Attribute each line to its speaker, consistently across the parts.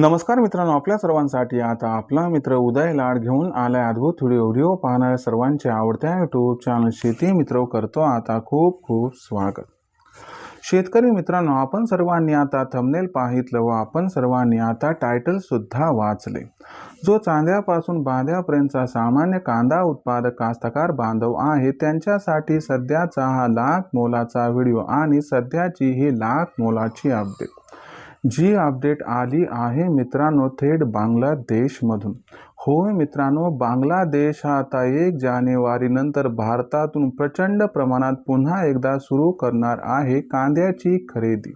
Speaker 1: नमस्कार मित्रांनो आपल्या सर्वांसाठी आता आपला मित्र उदय लाड घेऊन आलाय अद्भुत व्हिडिओ. व्हिडिओ पाहणाऱ्या सर्वांचे आवडत्या युट्यूब चॅनल शेती मित्र करतो आता खूप खूप स्वागत. शेतकरी मित्रांनो आपण सर्वांनी आता थंबनेल पाहितलं व आपण सर्वांनी आता टायटलसुद्धा वाचले. जो चांद्यापासून बांध्यापर्यंतचा सामान्य कांदा उत्पादक कास्तकार बांधव आहे त्यांच्यासाठी सध्याचा हा लाख मोलाचा व्हिडिओ आणि सध्याची ही लाख मोलाची अपडेट जी अपडेट आली आहे मित्रांनो थेट बांगलादेशमधून. होय मित्रांनो बांगलादेश हा आता एक जानेवारीनंतर भारतातून प्रचंड प्रमाणात पुन्हा एकदा सुरू करणार आहे कांद्याची खरेदी.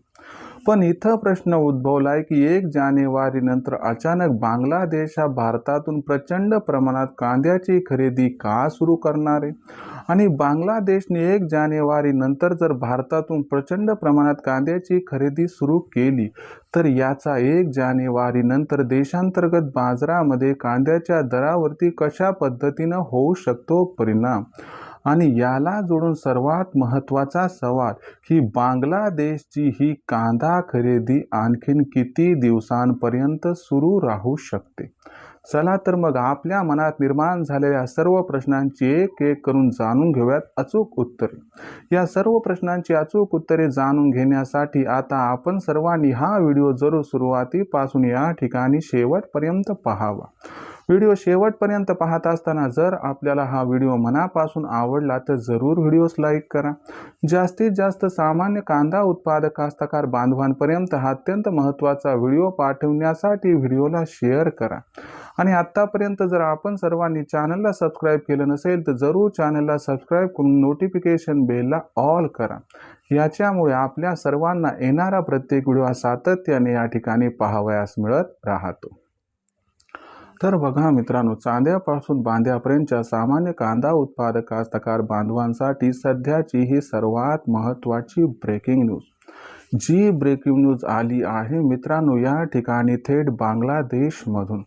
Speaker 1: पण इथं प्रश्न उद्भवलाय की एक जानेवारीनंतर अचानक बांगलादेश हा भारतातून प्रचंड प्रमाणात कांद्याची खरेदी का सुरू करणार आहे? आणि बांगलादेशने एक जानेवारी नंतर जर भारतातून प्रचंड प्रमाणात कांद्याची खरेदी सुरू केली तर याचा एक जानेवारी नंतर देशांतर्गत बाजारामध्ये कांद्याच्या दरावरती कशा पद्धतीनं होऊ शकतो परिणाम? आणि याला जोडून सर्वात महत्त्वाचा सवाल की बांगलादेशची ही कांदा खरेदी आणखीन किती दिवसांपर्यंत सुरू राहू शकते? चला तर मग आपल्या मनात निर्माण झालेल्या सर्व प्रश्नांची एक एक करून जाणून घेऊयात अचूक उत्तरे. या सर्व प्रश्नांची अचूक उत्तरे जाणून घेण्यासाठी आता आपण सर्वांनी हा व्हिडिओ जरूर सुरुवातीपासून या ठिकाणी शेवटपर्यंत पाहावा. व्हिडिओ शेवटपर्यंत पाहत असताना जर आपल्याला हा व्हिडिओ मनापासून आवडला तर जरूर व्हिडिओस लाईक करा. जास्तीत जास्त सामान्य कांदा उत्पादक कास्तकार बांधवांपर्यंत हा अत्यंत महत्त्वाचा व्हिडिओ पाठवण्यासाठी व्हिडिओला शेअर करा. आणि आत्तापर्यंत जर आपण सर्वांनी चॅनलला सबस्क्राईब केलं नसेल तर जरूर चॅनलला सबस्क्राईब करून नोटिफिकेशन बेलला ऑल करा. याच्यामुळे आपल्या सर्वांना येणारा प्रत्येक व्हिडिओ हा सातत्याने या ठिकाणी पाहावयास मिळत राहतो. तर बघा मित्रांनो चांद्यापासून बांध्यापर्यंतच्या सामान्य कांदा उत्पादक कास्तकार बांधवांसाठी सध्याची ही सर्वात महत्त्वाची ब्रेकिंग न्यूज जी ब्रेकिंग न्यूज आली आहे मित्रांनो या ठिकाणी थेट बांगलादेशमधून.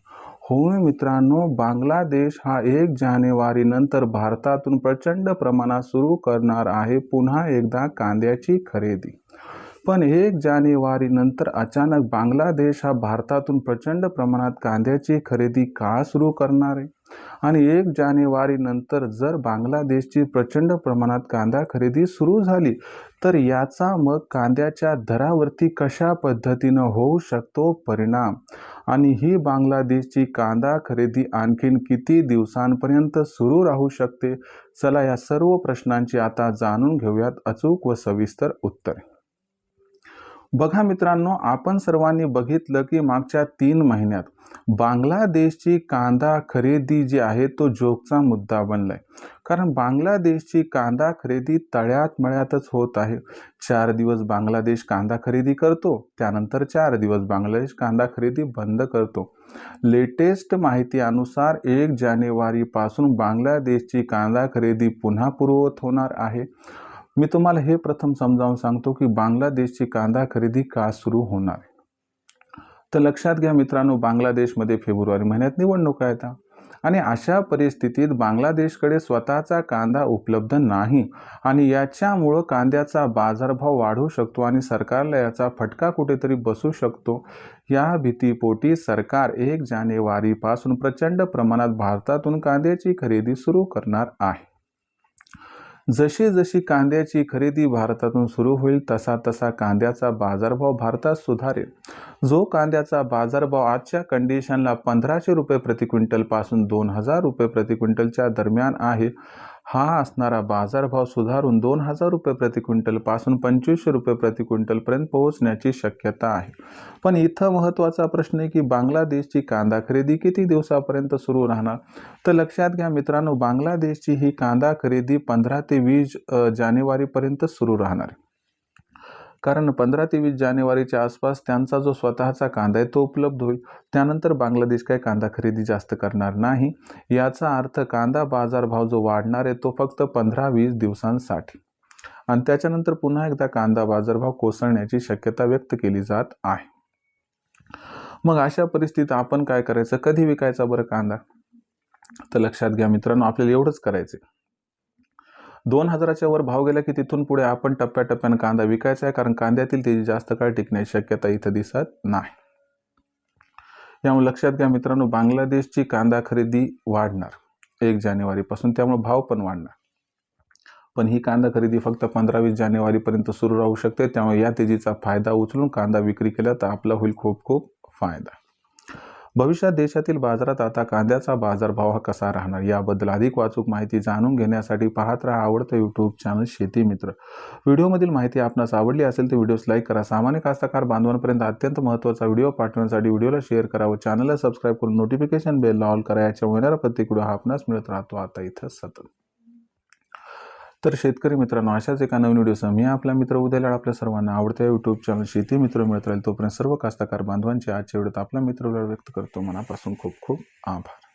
Speaker 1: होय मित्रांनो बांगलादेश हा एक जानेवारी नंतर भारतातून प्रचंड प्रमाणात सुरू करणार आहे पुन्हा एकदा कांद्याची खरेदी. पण एक जानेवारी नंतर अचानक बांगलादेश हा भारतातून प्रचंड प्रमाणात कांद्याची खरेदी का सुरू करणार आहे? आणि एक जानेवारी नंतर जर बांगलादेशची प्रचंड प्रमाणात कांदा खरेदी सुरू झाली तर याचा मग कांद्याच्या दरावरती कशा पद्धतीनं होऊ शकतो परिणाम? आणि ही बांगलादेशची कांदा खरेदी आणखीन किती दिवसांपर्यंत सुरू राहू शकते? चला या सर्व प्रश्नांची आता जाणून घेऊयात अचूक व सविस्तर उत्तरे. बघा मित्रांनो आपण सर्वांनी बघितलं की मागच्या तीन महिन्यात बांगलादेशची कांदा खरेदी जी आहे तो जोगचा मुद्दा बनलाय. कारण बांगलादेशची कांदा खरेदी तळ्यात मळ्यातच होत आहे. चार दिवस बांगलादेश कांदा खरेदी करतो त्यानंतर चार दिवस बांगलादेश कांदा खरेदी बंद करतो. लेटेस्ट माहितीनुसार एक जानेवारीपासून बांगलादेशची कांदा खरेदी पुन्हा पूर्ववत होणार आहे. मी तुम्हाला हे प्रथम समजावून सांगतो की बांगलादेशची कांदा खरेदी का सुरू होणार आहे? तर लक्षात घ्या मित्रांनो बांगलादेशमध्ये फेब्रुवारी महिन्यात निवडणुका येतात आणि अशा परिस्थितीत बांगलादेशकडे स्वतःचा कांदा उपलब्ध नाही आणि याच्यामुळं कांद्याचा बाजारभाव वाढू शकतो आणि सरकारला याचा फटका कुठेतरी बसू शकतो. या भीतीपोटी सरकार एक जानेवारीपासून प्रचंड प्रमाणात भारतातून कांद्याची खरेदी सुरू करणार आहे. जशी जशी कांद्याची खरेदी भारतातून सुरू होईल तसा तसा कांद्याचा बाजारभाव भारतात सुधारेल. जो कांद्याचा बाजारभाव आजच्या कंडिशनला पंधराशे रुपये प्रति क्विंटलपासून दोन हजार रुपये प्रति क्विंटलच्या दरम्यान आहे हा असणारा बाजारभाव सुधारून दोन हजार रुपये प्रति क्विंटलपासून पंचवीसशे रुपये प्रति क्विंटलपर्यंत पोहोचण्याची शक्यता आहे. पण इथं महत्त्वाचा प्रश्न आहे की बांगलादेशची कांदा खरेदी किती दिवसापर्यंत सुरू राहणार? तर लक्षात घ्या मित्रांनो बांगलादेशची ही कांदा खरेदी पंधरा ते वीस जानेवारीपर्यंत सुरू राहणार कारण पंधरा ते वीस जानेवारीच्या आसपास त्यांचा जो स्वतःचा कांदा आहे तो उपलब्ध होईल. त्यानंतर बांगलादेश काही कांदा खरेदी जास्त करणार नाही. याचा अर्थ कांदा बाजारभाव जो वाढणार आहे तो फक्त पंधरा वीस दिवसांसाठी. आणि त्याच्यानंतर पुन्हा एकदा कांदा बाजारभाव कोसळण्याची शक्यता व्यक्त केली जात आहे. मग अशा परिस्थितीत आपण काय करायचं? कधी विकायचा बरं कांदा? तर लक्षात घ्या मित्रांनो आपल्याला एवढंच करायचं दोन हजाराच्या वर भाव गेला की तिथून पुढे आपण टप्प्याटप्प्यानं कांदा विकायचा आहे कारण कांद्यातील तेजी जास्त काळ टिकण्याची शक्यता इथं दिसत नाही. यामुळे लक्षात घ्या मित्रांनो बांगलादेशची कांदा खरेदी वाढणार. एक जानेवारीपासून त्यामुळे भाव पण वाढणार. पण ही कांदा खरेदी फक्त पंधरा वीस जानेवारीपर्यंत सुरू राहू शकते. त्यामुळे या तेजीचा फायदा उचलून कांदा विक्री केला तर आपला होईल खूप खूप फायदा. भविष्यात देशातील बाजारात आता कांद्याचा बाजारभाव हा कसा राहणार? याबद्दल अधिक वाचूक माहिती जाणून घेण्यासाठी पाहत राहा आवडतं यूट्यूब चॅनल शेती मित्र. व्हिडिओमधील माहिती आपणास आवडली असेल तर व्हिडिओस लाईक करा. सामान्य कास्तकार बांधवांपर्यंत अत्यंत महत्त्वाचा व्हिडिओ पाठवण्यासाठी व्हिडिओला शेअर करा व चॅनलला सबस्क्राईब करून नोटिफिकेशन बेल ऑल करा. याच्या होणारा प्रत्येक व्हिडिओ हा आपणास मिळत राहतो. आता इथं सतत तर शेतकरी मित्रांनो अशाच एका नवीन व्हिडिओसह मी आपला मित्र उद्याला आपल्या सर्वांना आवडत्या यूट्यूब चॅनल शेती मित्र मिळत राहील तोपर्यंत सर्व कास्तकार बांधवांचे आजच्या व्हिडिओत आपला मित्र व्यक्त करतो. मनापासून खूप खूप आभार.